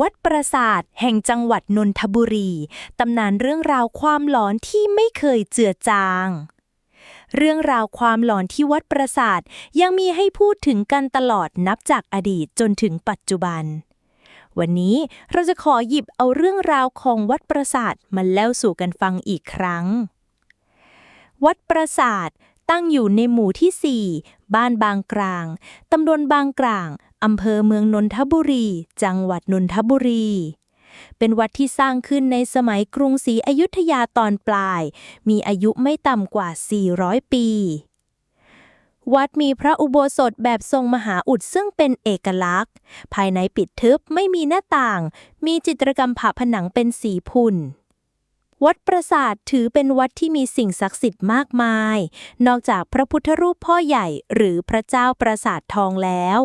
วัดปราสาทแห่งจังหวัดนนทบุรี ตำนานเรื่องราวความหลอนที่ไม่เคยเจือจาง เรื่องราวความหลอนที่วัดปราสาทยังมีให้พูดถึงกันตลอดนับจากอดีตจนถึงปัจจุบัน วันนี้เราจะขอหยิบเอาเรื่องราวของวัดปราสาทมาเล่าสู่กันฟังอีกครั้ง วัดปราสาทตั้งอยู่ในหมู่ที่ 4 บ้านบางกลาง ตำบลบางกลาง อำเภอเมืองนนทบุรี จังหวัดนนทบุรี เป็นวัดที่สร้างขึ้นในสมัยกรุงศรีอยุธยาตอนปลาย มีอายุไม่ต่ำกว่า 400 ปี วัดมีพระอุโบสถแบบทรงมหาอุดซึ่งเป็นเอกลักษณ์ ภายในปิดทึบไม่มีหน้าต่าง มีจิตรกรรมผาผนังเป็นสีพุน วัดปราสาทถือเป็นวัดที่มีสิ่งศักดิ์สิทธิ์มากมาย นอกจากพระพุทธรูปพ่อใหญ่หรือพระเจ้าปราสาททองแล้ว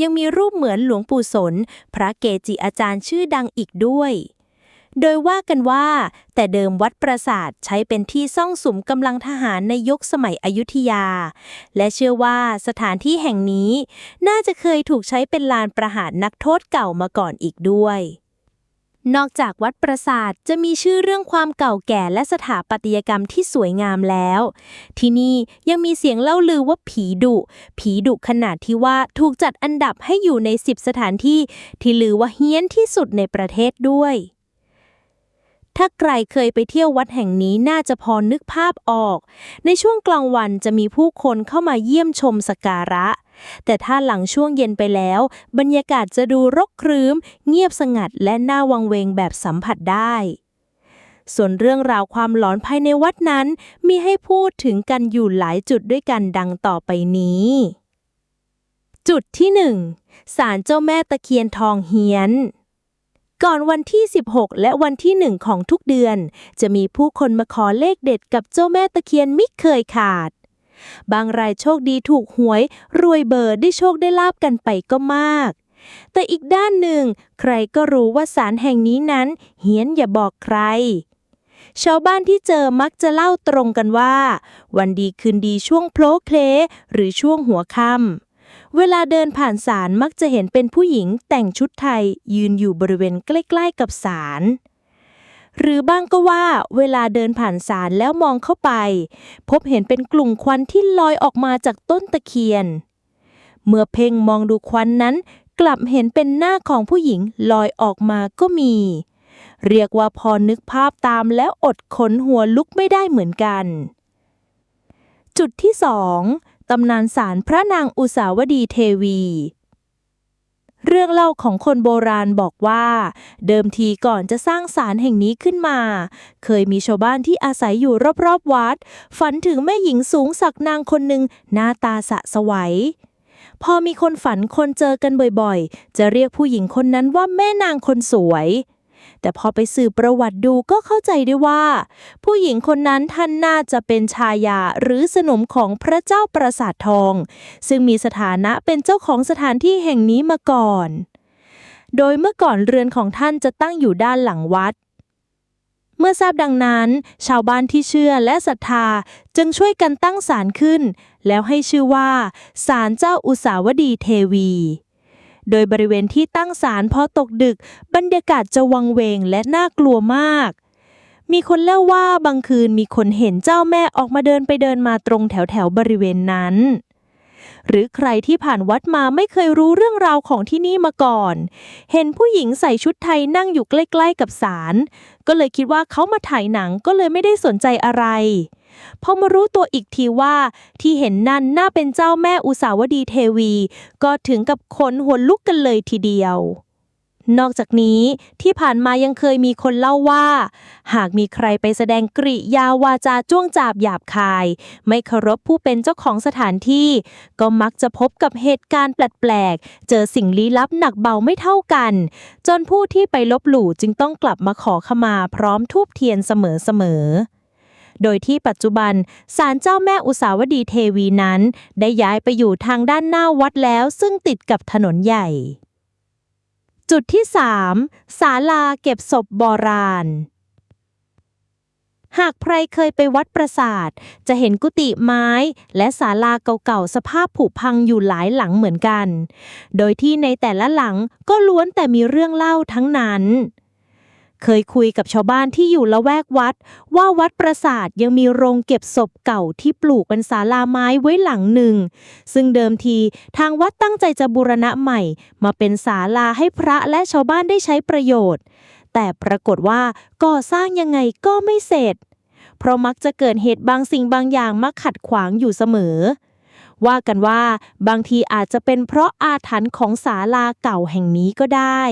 ยังมีรูปเหมือนหลวงปู่สน พระเกจิอาจารย์ชื่อดังอีกด้วย โดยว่ากันว่า แต่เดิมวัดปราสาทใช้เป็นที่ซ่องสุมกำลังทหารในยุคสมัยอยุธยา และเชื่อว่าสถานที่แห่งนี้ น่าจะเคยถูกใช้เป็นลานประหารนักโทษเก่ามาก่อนอีกด้วย นอกจากวัดปราสาทจะมีชื่อเรื่องความเก่าแก่และสถาปัตยกรรมที่สวยงามแล้ว ที่นี่ยังมีเสียงเล่าลือว่าผีดุ ผีดุขนาดที่ว่าถูกจัดอันดับให้อยู่ใน 10 สถานที่ที่ลือว่าเฮี้ยนที่สุดในประเทศด้วย ถ้าใครเคยไปเที่ยววัดแห่งนี้น่าจะพอนึกภาพออก ในช่วงกลางวันจะมีผู้คนเข้ามาเยี่ยมชมสการะ แต่ถ้าหลังช่วงเย็นไปแล้ว บรรยากาศจะดูรกครื้ม เงียบสงัดและน่าวังเวงแบบสัมผัสได้ ส่วนเรื่องราวความหลอนภายในวัดนั้น มีให้พูดถึงกันอยู่หลายจุดด้วยกันดังต่อไปนี้ จุดที่ 1. ศาลเจ้าแม่ตะเคียนทองเฮียน ก่อนวันที่ 16 และวันที่ 1 ของทุกเดือน จะมีผู้คนมาขอเลขเด็ดกับเจ้าแม่ตะเคียนไม่เคยขาด บางรายโชคดีถูกหวย รวยเบอร์ได้โชคได้ลาบกันไปก็มาก แต่อีกด้านหนึ่ง ใครก็รู้ว่าศาลแห่งนี้นั้น เฮียนอย่าบอกใครชาวบ้านที่เจอมักจะเล่าตรงกันว่า วันดีคืนดีช่วงโพลเคลหรือช่วงหัวค่ำ เวลาเดินผ่านศาลมักจะเห็นเป็นผู้หญิงแต่งชุดไทยยืนอยู่บริเวณใกล้ๆกับศาลหรือบ้างก็ว่าเวลาเดินผ่านศาลแล้วมองเข้าไป พบเห็นเป็นกลุ่มควันที่ลอยออกมาจากต้นตะเคียน เมื่อเพ่งมองดูควันนั้น กลับเห็นเป็นหน้าของผู้หญิงลอยออกมาก็มี เรียกว่าพอนึกภาพตามแล้วอดขนหัวลุกไม่ได้เหมือนกัน จุดที่สอง ตำนานสารพระนางอุสาวดีเทวี เรื่องเล่าของคนโบราณบอกว่า เดิมทีก่อนจะสร้างศาลแห่งนี้ขึ้นมา เคยมีชาวบ้านที่อาศัยอยู่รอบๆวัด ฝันถึงแม่หญิงสูงสักนางคนหนึ่งหน้าตาสะสวยพอมีคนฝันคนเจอกันบ่อยๆ จะเรียกผู้หญิงคนนั้นว่าแม่นางคนสวย แต่พอไปสืบประวัติดูก็เข้าใจได้ว่า ผู้หญิงคนนั้นท่านน่าจะเป็นชายาหรือสนมของพระเจ้าปราสาททอง ซึ่งมีสถานะเป็นเจ้าของสถานที่แห่งนี้มาก่อน โดยเมื่อก่อนเรือนของท่านจะตั้งอยู่ด้านหลังวัดเมื่อทราบดังนั้น ชาวบ้านที่เชื่อและศรัทธาจึงช่วยกันตั้งศาลขึ้น แล้วให้ชื่อว่าศาลเจ้าอุสาวดีเทวี โดยบริเวณที่ตั้งศาลพอตกดึก บรรยากาศจะวังเวงและน่ากลัวมาก มีคนเล่าว่าบางคืนมีคนเห็นเจ้าแม่ออกมาเดินไปเดินมาตรงแถวแถวบริเวณนั้น หรือใครที่ผ่านวัดมาไม่เคยรู้เรื่องราวของที่นี่มาก่อน เห็นผู้หญิงใส่ชุดไทยนั่งอยู่ใกล้ ๆ กับศาลก็เลยคิดว่าเขามาถ่ายหนังก็เลยไม่ได้สนใจอะไร พอมารู้ตัวอีกทีว่าที่เห็นนั่นน่าเป็นเจ้าแม่อุสาวดีเทวี ก็ถึงกับขนหัวลุกกันเลยทีเดียว นอกจากนี้ที่ผ่านมายังเคยมีคนเล่าว่า หากมีใครไปแสดงกริยาวาจาจ้วงจาบหยาบคาย ไม่เคารพผู้เป็นเจ้าของสถานที่ ก็มักจะพบกับเหตุการณ์แปลกๆ เจอสิ่งลี้ลับหนักเบาไม่เท่ากัน จนผู้ที่ไปลบหลู่จึงต้องกลับมาขอขมาพร้อมทูบเทียนเสมอๆ โดยที่ปัจจุบันศาลเจ้าแม่อุสาวดีเทวีนั้น ได้ย้ายไปอยู่ทางด้านหน้าวัดแล้วซึ่งติดกับถนนใหญ่ จุดที่ 3 ศาลาเก็บศพโบราณหากใครเคยไปวัดปราสาท จะเห็นกุฏิไม้ และศาลาเก่าๆสภาพผุพังอยู่หลายหลังเหมือนกัน โดยที่ในแต่ละหลังก็ล้วนแต่มีเรื่องเล่าทั้งนั้น เคยคุยกับชาวบ้านที่อยู่ละแวกวัด ว่าวัดปราสาทยังมีโรงเก็บศพเก่าที่ปลูกเป็นศาลาไม้ไว้หลังหนึ่ง ซึ่งเดิมทีทางวัดตั้งใจจะบูรณะใหม่ มาเป็นศาลาให้พระและชาวบ้านได้ใช้ประโยชน์ แต่ปรากฏว่าก่อสร้างยังไงก็ไม่เสร็จ เพราะมักจะเกิดเหตุบางสิ่งบางอย่างมาขัดขวางอยู่เสมอว่ากันว่าบางทีอาจจะเป็นเพราะอาถรรพ์ของศาลาเก่าแห่งนี้ก็ได้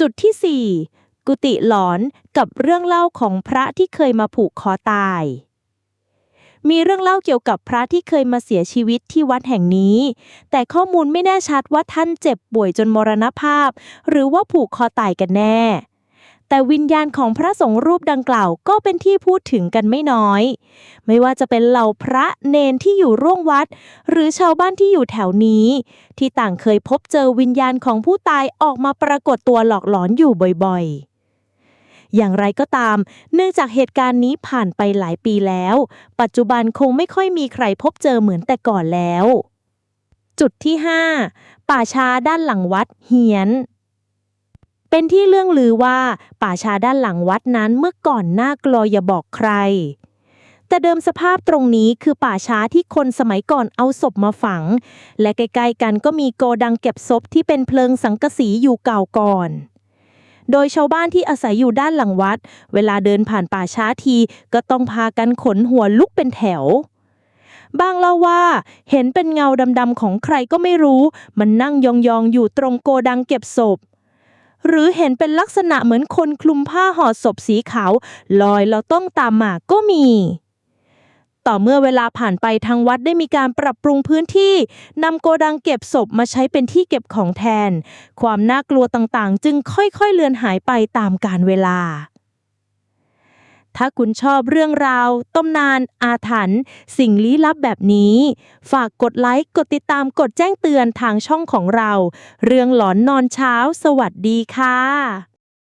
จุดที่ 4 กุฏิหลอนกับเรื่องเล่าของพระที่เคยมาผูกคอตาย มีเรื่องเล่าเกี่ยวกับพระที่เคยมาเสียชีวิตที่วัดแห่งนี้ แต่ข้อมูลไม่แน่ชัดว่าท่านเจ็บป่วยจนมรณภาพ หรือว่าผูกคอตายกันแน่ แต่วิญญาณของพระสงฆ์รูปดังกล่าวก็เป็นที่พูดถึงกันไม่น้อย ไม่ว่าจะเป็นเหล่าพระเนนที่อยู่ร่วงวัด หรือชาวบ้านที่อยู่แถวนี้ ที่ต่างเคยพบเจอวิญญาณของผู้ตายออกมาปรากฏตัวหลอกหลอนอยู่บ่อยๆอย่างไรก็ตาม เนื่องจากเหตุการณ์นี้ผ่านไปหลายปีแล้ว ปัจจุบันคงไม่ค่อยมีใครพบเจอเหมือนแต่ก่อนแล้ว จุดที่ 5 ป่าช้าด้านหลังวัดเฮียน เป็นที่เรื่องลือว่าป่าช้าด้านหลังวัดนั้นเมื่อก่อนน่ากลัวอย่าบอกใคร แต่เดิมสภาพตรงนี้คือป่าช้าที่คนสมัยก่อนเอาศพมาฝัง และใกล้ๆกันก็มีโกดังเก็บศพที่เป็นเพลิงสังกะสีอยู่เก่าก่อนโดยชาวบ้านที่อาศัยอยู่ด้านหลังวัด เวลาเดินผ่านป่าช้าทีก็ต้องพากันขนหัวลุกเป็นแถว บางเล่าว่า เห็นเป็นเงาดำๆของใครก็ไม่รู้ มันนั่งยองๆอยู่ตรงโกดังเก็บศพ หรือเห็นเป็นลักษณะเหมือนคนคลุมผ้าห่อศพสีขาวลอยเราต้องตามมาก็มี ต่อเมื่อเวลาผ่านไปทางวัดได้มีการปรับปรุงพื้นที่นำโกดังเก็บศพมาใช้เป็นที่เก็บของแทน ความน่ากลัวต่างๆ จึงค่อยๆเลือนหายไปตามกาลเวลา ถ้าคุณชอบเรื่องราวตำนานอาถรรพ์สิ่งลี้ลับแบบนี้ ฝากกดไลค์ กดติดตามกดแจ้งเตือนทางช่องของเรา เรื่องหลอนนอนเช้า สวัสดีค่ะ